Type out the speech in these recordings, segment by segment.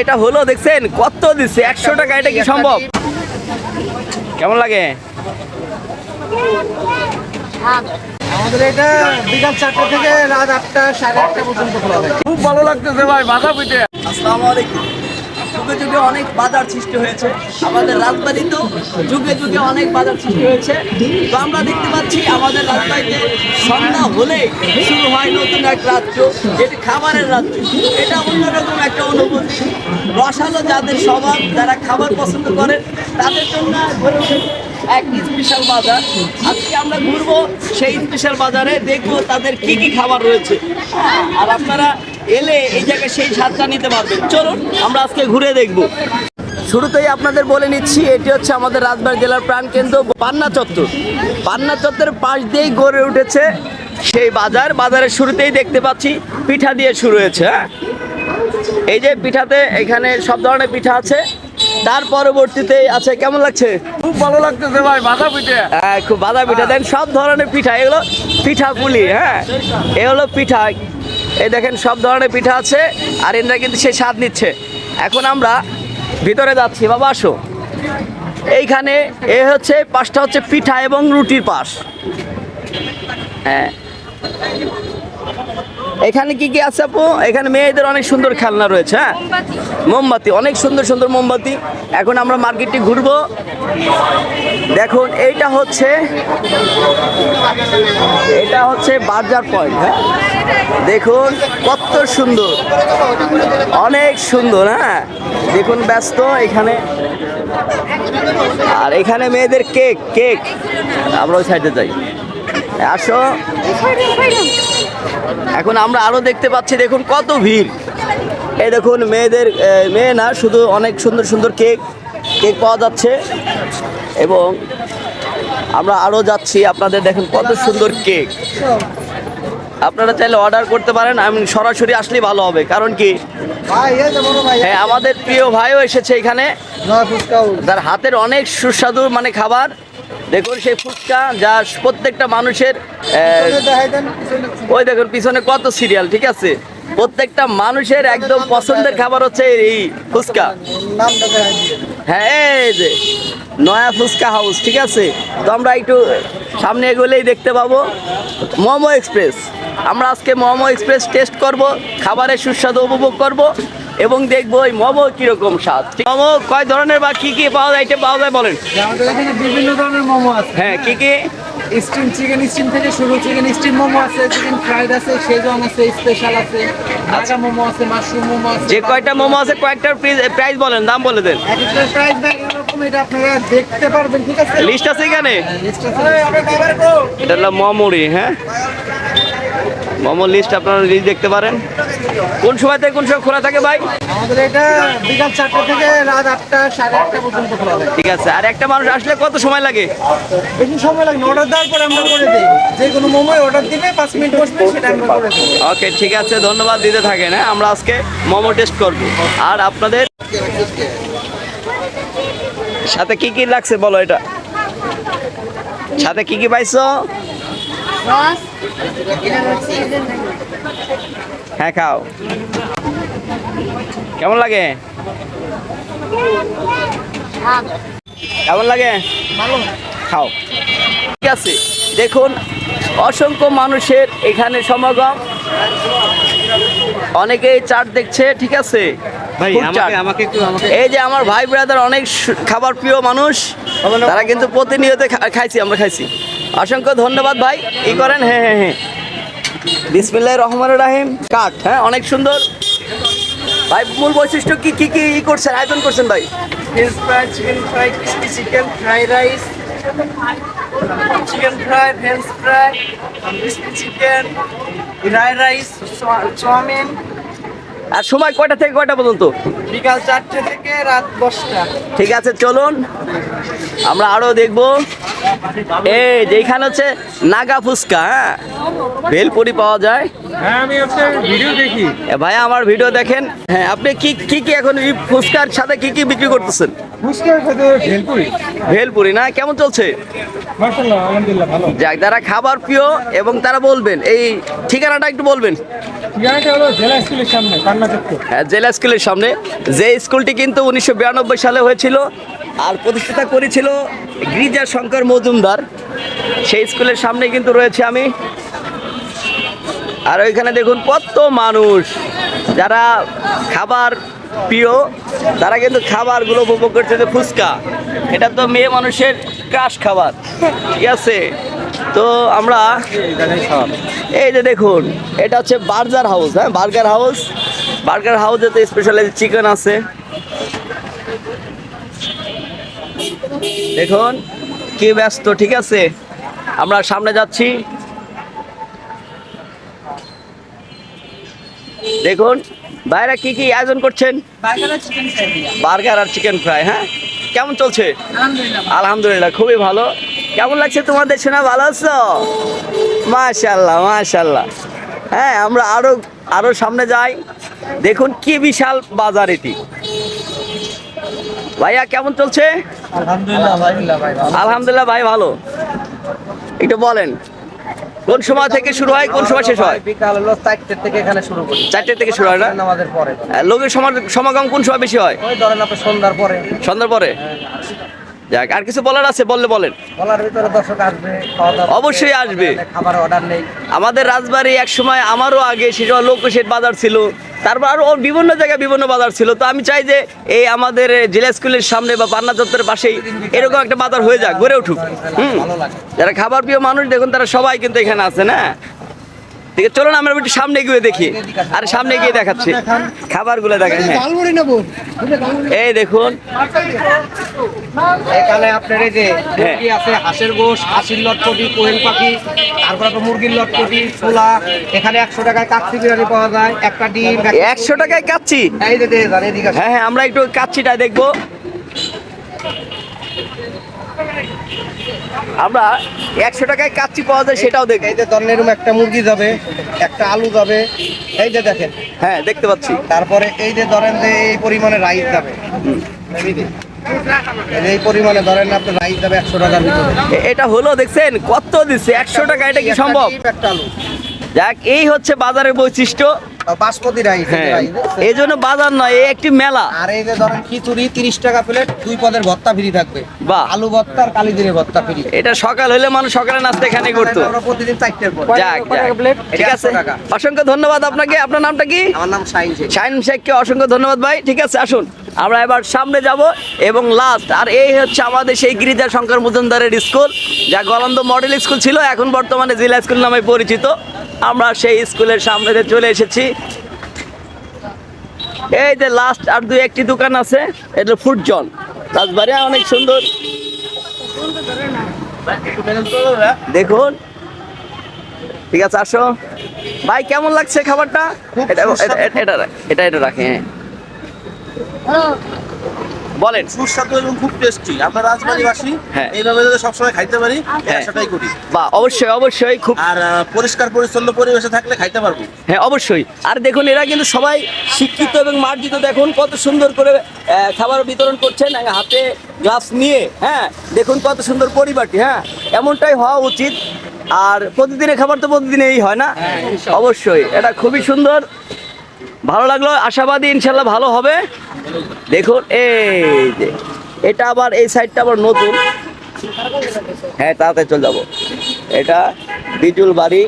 এটা হলো দেখছেন কত দিচ্ছে? একশো টাকা এটা কি সম্ভব? কেমন লাগে? আমাদের এটা বিকাল চারটা থেকে রাত আটটা সাড়ে আটটা পর্যন্ত খোলা থাকে। খুব ভালো লাগতেছে ভাই বাধা পিঠে। আসসালামু আলাইকুম। যুগে যুগে অনেক বাজার সৃষ্টি হয়েছে। আমাদের রাজবাড়িতেও যুগে যুগে অনেক বাজার সৃষ্টি হয়েছে। তো আমরা দেখতে পাচ্ছি, আমাদের রাজবাড়িতে সন্ধ্যা হলে শুরু হয় নতুন এক রাজ্য, যেটি খাবারের রাজ্য। এটা অন্যরকম একটা অনুভূতি। রসালো যাদের স্বভাব, যারা খাবার পছন্দ করেন তাদের জন্য এক স্পেশাল বাজার। আজকে আমরা ঘুরবো সেই স্পেশাল বাজারে, দেখব তাদের কি কি খাবার রয়েছে। আর আপনারা এলে এই জায়গায় সেই স্বাদটা নিতে পারবেন চলুন আমরা আজকে ঘুরে দেখব। শুরুতেই আপনাদের বলে নিচ্ছি এটি হচ্ছে আমাদের রাজবাড়ী জেলার প্রাণকেন্দ্র পান্না চত্বর। পান্না চত্বরের পাশ দিয়েই গড়ে উঠেছে সেই বাজার। বাজারের শুরুতেই দেখতে পাচ্ছি পিঠা দিয়ে শুরু হয়েছে হ্যাঁ? এই যে পিঠাতে এখানে সব ধরনের পিঠা আছে। তার পরবর্তীতে আছে কেমন লাগছে? খুব ভালো লাগতেছে ভাই বাধা পিঠে। হ্যাঁ খুব বাধা পিঠা। দেন সব ধরনের পিঠা এগুলো পিঠা পুলি হ্যাঁ? এগুলো পিঠা এই দেখেন সব ধরনের পিঠা আছে, আর এনরা কিন্তু সে স্বাদ নিচ্ছে। এখন আমরা ভিতরে যাচ্ছি, বাবা আসো। এইখানে এ হচ্ছে, পাশটা হচ্ছে পিঠা এবং রুটির পাশ। হ্যাঁ। এখানে কি কি আছে আপু? এখানে মেয়েদের অনেক সুন্দর খেলনা রয়েছে হ্যাঁ? মোমবাতি। অনেক সুন্দর সুন্দর মোমবাতি। এখন আমরা মার্কেটটি ঘুরবো। দেখুন এইটা হচ্ছে এটা হচ্ছে বাজার পয়েন্ট হ্যাঁ? দেখুন কত সুন্দর। অনেক সুন্দর হ্যাঁ? দেখুন ব্যস্ত এখানে। আর এখানে মেয়েদের কেক কেক। আমরা ওই সাইডে যাই। আসো। এখন আমরা আরও দেখতে পাচ্ছি দেখুন কত ভিড়। এই দেখুন মেয়েদের মেয়ে না শুধু অনেক সুন্দর সুন্দর কেক কেক পাওয়া যাচ্ছে। এবং আমরা আরও যাচ্ছি আপনাদের দেখুন কত সুন্দর কেক। আপনারা চাইলে অর্ডার করতে পারেন আমি সরাসরি আসলেই ভালো হবে কারণ কি? হ্যাঁ আমাদের প্রিয় ভাইও এসেছে এখানে। তার হাতের অনেক সুস্বাদু মানে খাবার। দেখুন সেই ফুচকা যা প্রত্যেকটা মানুষের ওই দেখুন পিছনে কত সিরিয়াল ঠিক আছে? প্রত্যেকটা মানুষের একদম পছন্দের খাবার হচ্ছে এই ফুচকা। হ্যাঁ এই যে নয়া ফুচকা হাউস ঠিক আছে? তো আমরা একটু সামনে এগোলেই দেখতে পাবো। মোমো এক্সপ্রেস। আমরা আজকে মোমো এক্সপ্রেস টেস্ট করব, খাবারের সুস্বাদু উপভোগ করব। এবং দেখব ওই মোমো কীরকম স্বাদ। মোমো কয় ধরনের বা কি কি পাওয়া যায় এটা পাওয়া যায় বলেন। আমাদের এখানে বিভিন্ন ধরনের মোমো আছে। হ্যাঁ কি কি? স্টিম চিকেন স্টিম থেকে শুরু চিকেন স্টিম মোমো আছে চিকেন ফ্রাইড আছে শেজওয়ান আছে স্পেশাল আছে নাগা মোমো আছে মাশরুম মোমো আছে যে কয়টা মোমো আছে। কয়েকটার প্রাইস বলেন দাম বলে দেন। প্রাইস ব্যাগ এরকম এটা আপনারা দেখতে পারবেন ঠিক আছে? লিস্ট আছে এখানে? লিস্ট আছে। এটা হলো মমরি হ্যাঁ? মোমো লিস্ট আপনারা লিস্ট দেখতে পারেন। কোন সময় থেকে কোন সময় খোলা থাকে ভাই? আমাদের এটা বিকাল চারটা থেকে রাত আটটা সাড়ে আটটা পর্যন্ত খোলা থাকে। ঠিক আছে আর একটা মানুষ আসলে কত সময় লাগে? বেশি সময় লাগে অর্ডার দেওয়ার পরে আমরা করে দিই। যে কোনো মোমোই অর্ডার দিলে পাঁচ মিনিট বসবে সেটা আমরা করে দিই। ওকে ঠিক আছে ধন্যবাদ দিতে থাকেন হ্যাঁ আমরা আজকে মোমো টেস্ট করব। আর আপনাদের সাথে কি কি লাগছে বলো এটা? সাথে কি কি পাইছো? হ্যাঁ খাও। কেমন লাগে? কেমন লাগে? খাও। ঠিক আছে। দেখুন অসংখ্য মানুষের এখানে সমাগম। অনেকেই চাট দেখছে ঠিক আছে? এই যে আমার ভাই ব্রাদার অনেক খাবার প্রিয় মানুষ তারা কিন্তু প্রতিনিয়ত খাইছি আমরা খাইছি। অসংখ্য ধন্যবাদ ভাই। ই করেন? হ্যাঁ হ্যাঁ হ্যাঁ। বিসমিল্লাহ রহমান রাহিম। কাঠ হ্যাঁ অনেক সুন্দর। ভাই, মূল বৈশিষ্ট্য কি কি কি করছেন? আয়োজন করছেন ভাই? Chicken fry crispy chicken fry rice chicken fry fry chicken rice chow mein আর সময় কয়টা থেকে কয়টা পর্যন্ত? বিকাল চারটে থেকে রাত দশটা। ঠিক আছে চলুন। আমরা আরও দেখব। এই যেখানে হচ্ছে নাগা ফুচকা হ্যাঁ? ভেলপুরি পাওয়া যায়। হ্যাঁ আমি হচ্ছে ভিডিও দেখি। এ ভাই আমার ভিডিও দেখেন। হ্যাঁ আপনি কি কি কি এখন এই ফুচকার সাথে কি কি বিক্রি করতেছেন? ভেলপুরি। ভেলপুরি না? কেমন চলছে? মার্শাল্লাহ আলহামদুলিল্লাহ ভালো। যাক যারা খাবার প্রিয় এবং তারা বলবেন এই ঠিকানাটা একটু বলবেন। জেলা স্কুলের সামনে হ্যাঁ, জেলা স্কুলের সামনে। যে স্কুলটি কিন্তু উনিশশো বিরানব্বই সালে হয়েছিল আর প্রতিষ্ঠাতা করেছিল গিরিজা শঙ্কর মজুমদার। সেই স্কুলের সামনে কিন্তু রয়েছে আমি। আর ওইখানে দেখুন কত মানুষ। যারা খাবার প্রিয়, তারা কিন্তু খাবারগুলো উপভোগ করছে যে ফুচকা। এটা তো মেয়ে মানুষের ক্রাশ খাবার। ঠিক আছে? তো আমরা এই যে দেখুন, এটা হচ্ছে বার্গার হাউস হ্যাঁ? Burger house. বার্গার হাউসে তো স্পেশাল চিকেন আছে। দেখুন, কি ব্যস্ত, ঠিক আছে? আমরা সামনে যাচ্ছি। দেখুন ভাইরা কি কি আয়োজন করছেন? বার্গার আর চিকেন ফ্রাই হ্যাঁ? কেমন চলছে? আলহামদুলিল্লাহ খুবই ভালো। কেমন লাগছে তোমাদের শোনা? ভালো আছো? মাশাল্লাহ মাশাল্লাহ হ্যাঁ আমরা আরও আরও সামনে যাই। দেখুন কি বিশাল বাজার এটি। ভাইয়া কেমন চলছে? আলহামদুলিল্লাহ ভাই ভালো। একটু বলেন। কোন সময় থেকে শুরু হয় কোন সময় শেষ হয়? বিকাল হলো চারটের থেকে এখানে শুরু করি। চারটের থেকে শুরু হয় না? আমাদের পরে। লোকের সমা- সমাগম কোন সময় বেশি হয়? ওই ধরেন আপনার সন্ধ্যার পরে। সন্ধ্যার পরে? যাক আর কিছু বলার আছে? বললে বলেন। বলার ভিতরে দর্শক আসবে অবশ্যই আসবে। খাবার অর্ডার নেই। আমাদের রাজবাড়ি এক সময় আমারও আগে সে সময় লোকশেট বাজার ছিল। তারপর আরও বিভিন্ন জায়গায় বিভিন্ন বাজার ছিল। তো আমি চাই যে এই আমাদের জেলা স্কুলের সামনে বা পান্না চত্বরের পাশেই এরকম একটা বাজার হয়ে যাক গড়ে উঠুক। হুম। যারা খাবার প্রিয় মানুষ দেখুন তারা সবাই কিন্তু এখানে আছে না? ঠিক আছে চলুন আমরা একটু সামনে গিয়ে দেখি। আর সামনে গিয়ে দেখাচ্ছি। খাবারগুলো দেখেন হ্যাঁ। এই দেখুন। এখানে আপনার এই যে হ্যাঁ। মুরগি আছে হাঁসের গোশ হাসির লটপটি কোয়েল পাখি তারপর আপনার মুরগির লটপটি ছোলা এখানে একশো টাকায় কাচ্চি বিরিয়ানি পাওয়া যায় একটা ডিম একশো টাকায় কাচ্ছি এই যে। হ্যাঁ হ্যাঁ আমরা একটু কাচ্ছিটা দেখব। আমরা একশো টাকায় কাচ্চি পাওয়া যায় সেটাও দেখব। এই যে ধরনের এরকম একটা মুরগি যাবে একটা আলু যাবে এই যে দেখেন। হ্যাঁ দেখতে পাচ্ছি। তারপরে এই যে ধরেন যে এই পরিমাণে রাইস যাবে। এই পরিমাণে ধরেন আপনার রাইস যাবে একশো টাকার ভিতরে। এটা হলো দেখছেন কত দিচ্ছে? একশো টাকা এটা কি সম্ভব? একটা আলু। যাক এই হচ্ছে বাজারের বৈশিষ্ট্য। বাসমতি রাইস হ্যাঁ। এই জন্য বাজার নয় এই একটি মেলা। আর এই যে ধরেন খিচুড়ি তিরিশ টাকা প্লেট দুই পদের ভর্তা ফ্রি থাকবে। বাহ। আলু ভর্তা আর কালি দিনের ভর্তা ফ্রি। এটা সকাল হলে মানুষ সকালে নাস্তা এখানে করতো। আমরা প্রতিদিন চারটের পর। যাক যাক। ঠিক আছে। অসংখ্য ধন্যবাদ আপনাকে। আপনার নামটা কি? আমার নাম শাহিন শেখ। শাহিন শেখকে অসংখ্য ধন্যবাদ ভাই। ঠিক আছে আসুন। আমরা এবার সামনে যাব এবং লাস্ট আর এই হচ্ছে আমাদের সেই গিরিজা শঙ্কর মজুমদারের স্কুল যা গলন্দ মডেল স্কুল ছিল এখন বর্তমানে জেলা স্কুল নামে পরিচিত। আমরা সেই স্কুলের সামনে চলে এসেছি। এই যে লাস্ট আর দুই একটি দোকান আছে এটা ফুড জন রাজবাড়ি অনেক সুন্দর। দেখুন। ঠিক আছে আসো। ভাই কেমন লাগছে খাবারটা? এটা এটা- এটা এটা এটা রাখে হ্যাঁ। বলেন। সুস্বাদু এবং খুব টেস্টি আমরা রাজবাড়িবাসী হ্যাঁ। এইভাবে যদি সবসময় খাইতে পারি হ্যাঁ। সেটাই করি। বা অবশ্যই অবশ্যই খুব আর পরিষ্কার পরিচ্ছন্ন পরিবেশে থাকলে খাইতে পারব। হ্যাঁ অবশ্যই। আর দেখুন এরা কিন্তু সবাই শিক্ষিত এবং মার্জিত। দেখুন কত সুন্দর করে খাবার বিতরণ করছেন হাতে গ্লাস নিয়ে হ্যাঁ দেখুন কত সুন্দর পরিবারটি হ্যাঁ এমনটাই হওয়া উচিত। আর প্রতিদিনের খাবার তো প্রতিদিনেই হয় না? অবশ্যই এটা খুবই সুন্দর। ভালো লাগল আশাবাদী ইনশাল্লাহ ভালো হবে। দেখুন এই যে এটা আবার এই সাইডটা আবার নতুন। হ্যাঁ তাড়াতাড়ি চলে যাব। এটা বিজুল বাড়ি।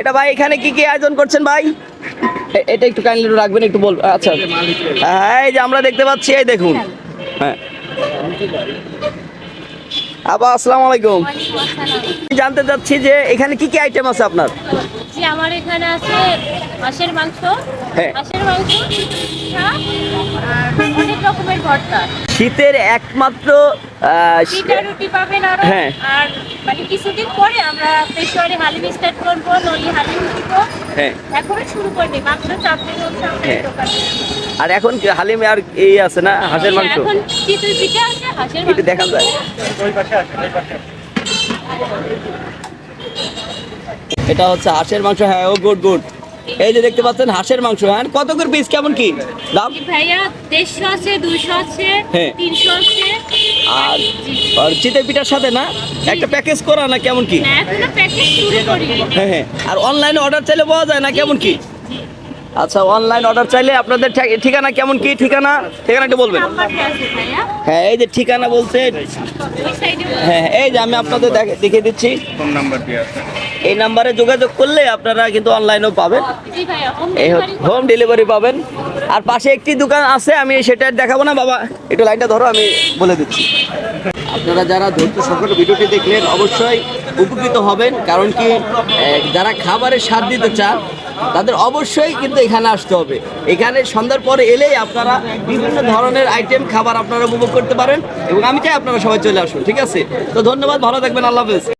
এটা ভাই এখানে কি কি আয়োজন করছেন ভাই? এটা একটু কাইন্ডলি রাখবেন একটু বল আচ্ছা। হ্যাঁ এই যে আমরা দেখতে পাচ্ছি এই দেখুন। হ্যাঁ। আবার আসসালামু আলাইকুম। জানতে চাচ্ছি যে এখানে কি কি আইটেম আছে আপনার? আমার এখানে আছে হাঁসের মাংস। হ্যাঁ। হাঁসের মাংস অনেক রকমের ভর্তা। শীতের একমাত্র পিঠা রুটি পাবেন আর। হ্যাঁ। আর মানে কিছুদিন পরে আমরা পেশোয়ারি হালিম স্টার্ট করব নলি হালিম দিব। হ্যাঁ। এখনই শুরু করবে মাত্র চার দিন হচ্ছে আমাদের হ্যাঁ। আর এখন হালিমে আর এই আছে না হাঁসের মাংস? এখন চিতই পিঠা আছে হাঁসের মাংস। দেখা যায় এটা হচ্ছে হাঁসের মাংস হ্যাঁ ও গুড গুড এই যে দেখতে পাচ্ছেন হাঁসের মাংস হ্যাঁ কত করে পিস কেমন কি? দাম? ভাইয়া দেড়শো আছে দুইশো আছে হ্যাঁ। তিনশো আছে। আর। আর চিতই পিঠার সাথে না? একটা প্যাকেজ করা না কেমন কি? না এখনও প্যাকেজ শুরু করিনি। হ্যাঁ হ্যাঁ। আর অনলাইনে অর্ডার চাইলে পাওয়া যায় না কেমন কি? আচ্ছা অনলাইন অর্ডার চাইলে আপনাদের ঠিকানা কেমন কি? ঠিকানা? ঠিকানা একটু বলবেন। হ্যাঁ এই যে ঠিকানা ওই সাইডে হ্যাঁ এই যে আমি আপনাদের দেখে- দেখিয়ে দিচ্ছি। ফোন নাম্বার দিয়ে আছে। এই নাম্বারে যোগাযোগ করলে আপনারা কিন্তু অনলাইনেও পাবেন। হোম ডেলিভারি হোম ডেলিভারি পাবেন। আর পাশে একটি দোকান আছে আমি সেটা দেখাবো না বাবা। একটু লাইনটা ধরো আমি বলে দিচ্ছি। আপনারা যারা ধৈর্য সহকারে ভিডিওটি দেখলেন অবশ্যই উপকৃত হবেন কারণ কি যারা খাবারের স্বাদ দিতে চান তাদের অবশ্যই কিন্তু এখানে আসতে হবে। এখানে সন্ধ্যার পরে এলেই আপনারা বিভিন্ন ধরনের আইটেম খাবার আপনারা উপভোগ করতে পারেন এবং আমি চাই আপনারা সবাই চলে আসুন ঠিক আছে? তো ধন্যবাদ ভালো থাকবেন আল্লাহ হাফেজ।